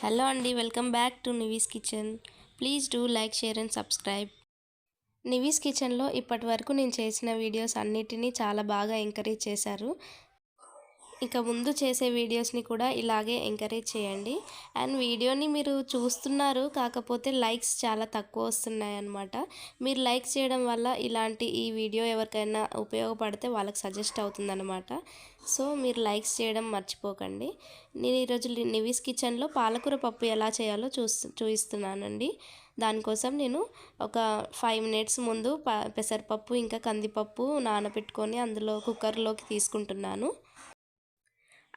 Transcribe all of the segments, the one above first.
Hello అండి welcome back to Nivi's kitchen. Please do like share and subscribe. Nivi's కిచెన్లో ఇప్పటి వరకు నేను చేసిన వీడియోస్ అన్నిటినీ చాలా బాగా ఎంకరేజ్ చేశారు. ఇక ముందు చేసే వీడియోస్ని కూడా ఇలాగే ఎంకరేజ్ చేయండి. అండ్ వీడియోని మీరు చూస్తున్నారు కాకపోతే లైక్స్ చాలా తక్కువ వస్తున్నాయి అన్నమాట మీరు లైక్స్ చేయడం వల్ల ఇలాంటి ఈ వీడియో ఎవరికైనా ఉపయోగపడితే వాళ్ళకి సజెస్ట్ అవుతుందన్నమాట. సో మీరు లైక్స్ చేయడం మర్చిపోకండి. నేను ఈరోజు నివీస్ కిచెన్లో పాలకూర పప్పు ఎలా చేయాలో చూస్తు చూపిస్తున్నానండి దానికోసం నేను ఒక ఫైవ్ మినిట్స్ ముందు ప పెసరపప్పు ఇంకా కందిపప్పు నానబెట్టుకొని అందులో కుక్కర్లోకి తీసుకుంటున్నాను.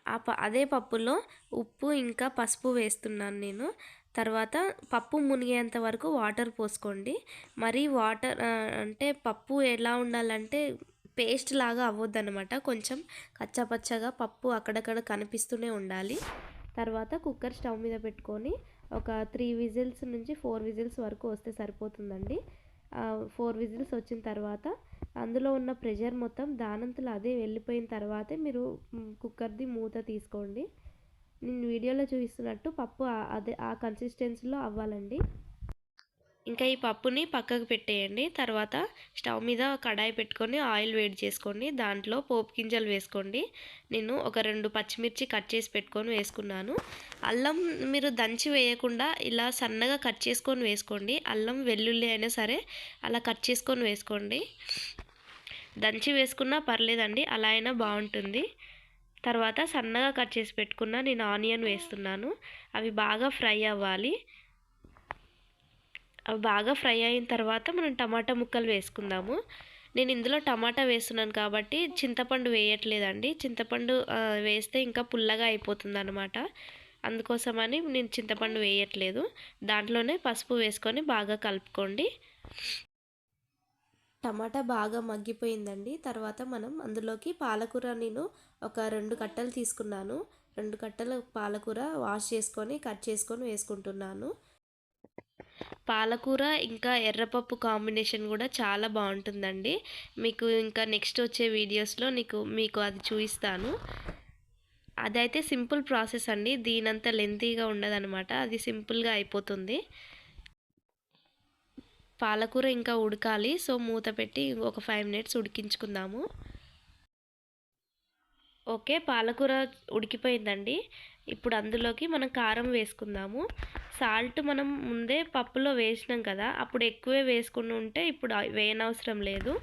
ఆ ప అదే పప్పులో ఉప్పు ఇంకా పసుపు వేస్తున్నాను నేను. తర్వాత పప్పు మునిగేంత వరకు వాటర్ పోసుకోండి. మరి వాటర్ అంటే పప్పు ఎలా ఉండాలంటే పేస్ట్ లాగా అవ్వద్దన్నమాట. కొంచెం కచ్చపచ్చగా పప్పు అక్కడక్కడ కనిపిస్తూనే ఉండాలి. తర్వాత కుక్కర్ స్టవ్ మీద పెట్టుకొని ఒక త్రీ విజిల్స్ నుంచి ఫోర్ విజిల్స్ వరకు వస్తే సరిపోతుందండి. ఫోర్ విజిల్స్ వచ్చిన తర్వాత అందులో ఉన్న ప్రెషర్ మొత్తం దానంతలో అదే వెళ్ళిపోయిన తర్వాతే మీరు కుక్కర్ది మూత తీసుకోండి. నేను వీడియోలో చూపిస్తున్నట్టు పప్పు అదే ఆ కన్సిస్టెన్సీలో అవ్వాలండి. ఇంకా ఈ పప్పుని పక్కకు పెట్టేయండి. తర్వాత స్టవ్ మీద కడాయి పెట్టుకొని ఆయిల్ వేడి చేసుకోండి. దాంట్లో పోపు గింజలు వేసుకోండి. నేను ఒక రెండు పచ్చిమిర్చి కట్ చేసి పెట్టుకొని వేసుకున్నాను. అల్లం మీరు దంచి వేయకుండా ఇలా సన్నగా కట్ చేసుకొని వేసుకోండి. అల్లం వెల్లుల్లి అయినా సరే అలా కట్ చేసుకొని వేసుకోండి. దంచి వేసుకున్నా పర్లేదండి. అలా అయినా బాగుంటుంది. తర్వాత సన్నగా కట్ చేసి పెట్టుకున్న నేను ఆనియన్ వేస్తున్నాను. అవి బాగా ఫ్రై అవ్వాలి. అవి బాగా ఫ్రై అయిన తర్వాత మనం టమాటా ముక్కలు వేసుకుందాము. నేను ఇందులో టమాటా వేస్తున్నాను కాబట్టి చింతపండు వేయట్లేదండి. చింతపండు వేస్తే ఇంకా పుల్లగా అయిపోతుంది అనమాట అందుకోసమని నేను చింతపండు వేయట్లేదు. దాంట్లోనే పసుపు వేసుకొని బాగా కలుపుకోండి. టమాటా బాగా మగ్గిపోయిందండి. తర్వాత మనం అందులోకి పాలకూర నేను ఒక రెండు కట్టలు తీసుకున్నాను. రెండు కట్టల పాలకూర వాష్ చేసుకొని కట్ చేసుకొని వేసుకుంటున్నాను. పాలకూర ఇంకా ఎర్రపప్పు కాంబినేషన్ కూడా చాలా బాగుంటుందండి. మీకు ఇంకా నెక్స్ట్ వచ్చే వీడియోస్లో నీకు మీకు అది చూపిస్తాను. అదైతే సింపుల్ ప్రాసెస్ అండి. దీనంత లెంతీగా ఉండదనమాట అది సింపుల్గా అయిపోతుంది. పాలకూర ఇంకా ఉడకాలి. సో మూత పెట్టి ఒక ఫైవ్ మినిట్స్ ఉడికించుకుందాము. ఓకే పాలకూర ఉడికిపోయిందండి. ఇప్పుడు అందులోకి మనం కారం వేసుకుందాము. సాల్ట్ మనం ముందే పప్పులో వేసినాం కదా అప్పుడు ఎక్కువే వేసుకుని ఉంటే ఇప్పుడు వేయనవసరం లేదు.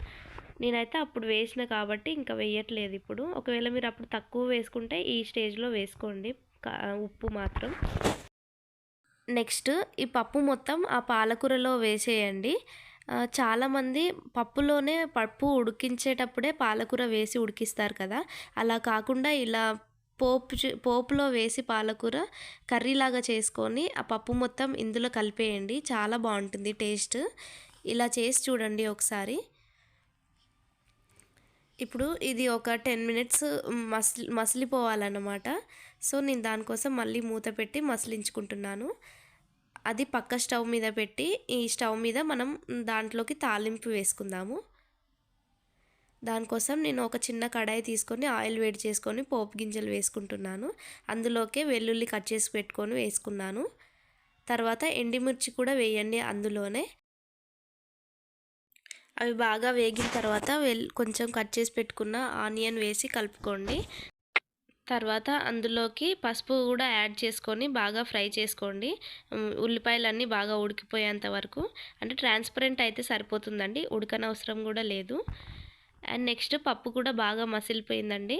నేనైతే అప్పుడు వేసిన కాబట్టి ఇంకా వేయట్లేదు ఇప్పుడు. ఒకవేళ మీరు అప్పుడు తక్కువ వేసుకుంటే ఈ స్టేజ్లో వేసుకోండి కా- ఉప్పు మాత్రం. నెక్స్ట్ ఈ పప్పు మొత్తం ఆ పాలకూరలో వేసేయండి. చాలామంది పప్పులోనే పప్పు ఉడికించేటప్పుడే పాలకూర వేసి ఉడికిస్తారు కదా. అలా కాకుండా ఇలా పోపు పోపులో వేసి పాలకూర కర్రీలాగా చేసుకొని ఆ పప్పు మొత్తం ఇందులో కలిపేయండి. చాలా బాగుంటుంది టేస్ట్. ఇలా చేసి చూడండి ఒకసారి. ఇప్పుడు ఇది ఒక టెన్ మినిట్స్ మసిలి మసిలిపోవాలన్నమాట. సో నేను దానికోసం మళ్ళీ మూత పెట్టి మసిలించుకుంటున్నాను. అది పక్క స్టవ్ మీద పెట్టి ఈ స్టవ్ మీద మనం దాంట్లోకి తాలింపు వేసుకుందాము. దానికోసం నేను ఒక చిన్న కడాయి తీసుకొని ఆయిల్ వేడి చేసుకొని పోపు గింజలు వేసుకుంటున్నాను. అందులోకే వెల్లుల్లి కట్ చేసి పెట్టుకొని వేసుకున్నాను. తర్వాత ఎండిమిర్చి కూడా వేయండి అందులోనే. అవి బాగా వేగిన తర్వాత వెల్ కొంచెం కట్ చేసి పెట్టుకున్న ఆనియన్ వేసి కలుపుకోండి. తర్వాత అందులోకి పసుపు కూడా యాడ్ చేసుకొని బాగా ఫ్రై చేసుకోండి. ఉల్లిపాయలన్నీ బాగా ఉడికిపోయేంత వరకు. అంటే ట్రాన్స్పరెంట్ అయితే సరిపోతుందండి ఉడకనవసరం కూడా లేదు. అండ్ నెక్స్ట్ పప్పు కూడా బాగా మసిలిపోయిందండి.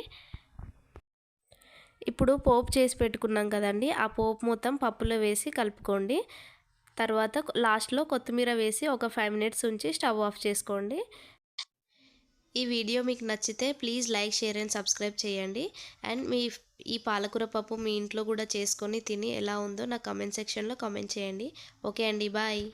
ఇప్పుడు పోపు చేసి పెట్టుకున్నాం కదండి ఆ పోపు మొత్తం పప్పులో వేసి కలుపుకోండి. తర్వాత లాస్ట్లో కొత్తిమీర వేసి ఒక ఫైవ్ మినిట్స్ ఉంచి స్టవ్ ఆఫ్ చేసుకోండి. ఈ వీడియో మీకు నచ్చితే please like share and subscribe చేయండి. అండ్ మీ ఈ పాలకూర పప్పు మీ ఇంట్లో కూడా చేసుకొని తిని ఎలా ఉందో నా కమెంట్ సెక్షన్లో కమెంట్ చేయండి. ఓకే అండి బాయ్.